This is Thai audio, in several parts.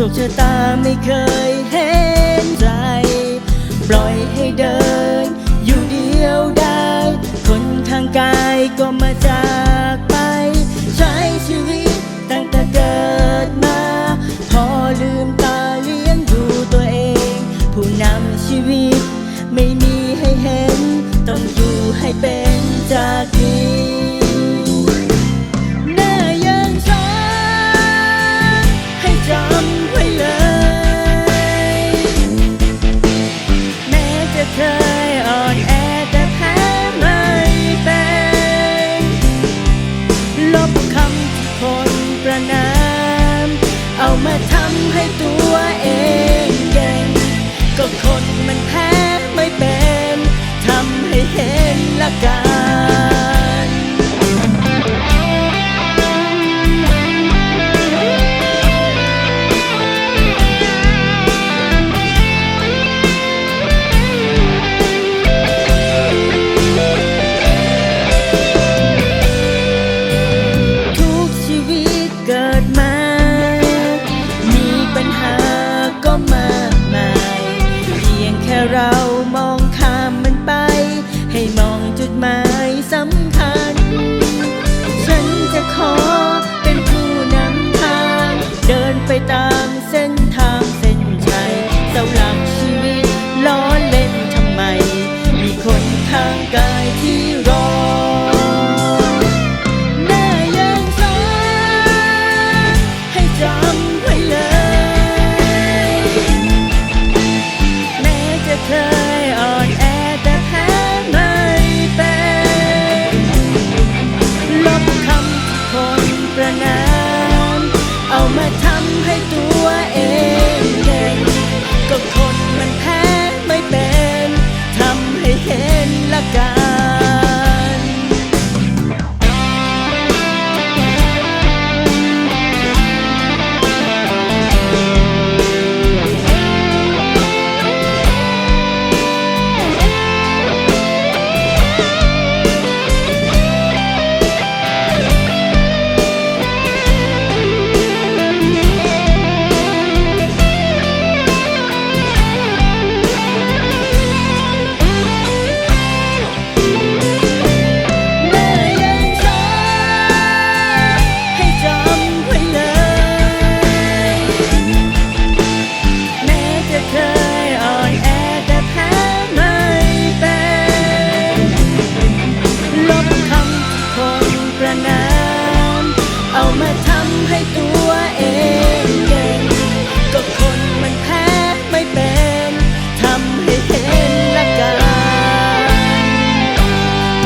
โชคชะตาไม่เคยเห็นใจ ปล่อยให้เดิน อยู่เดียวได้ คนทางกายก็มาจากไป ใช้ชีวิตตั้งแต่เกิดมา พอลืมตาเลี้ยงดูตัวเอง ผู้นำชีวิต ไม่มีให้เห็น ต้องอยู่ให้เป็นจาก ให้เห็นละกัน ตามเส้นทางเส้นชัยเสาหลักชีวิตล้อเล่นทำไม มีคนทางกายที่ la cara.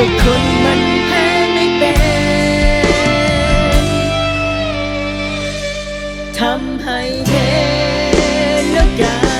ว่คนมันแพ้ไม่เป็น ทำให้เพลแล้วกัน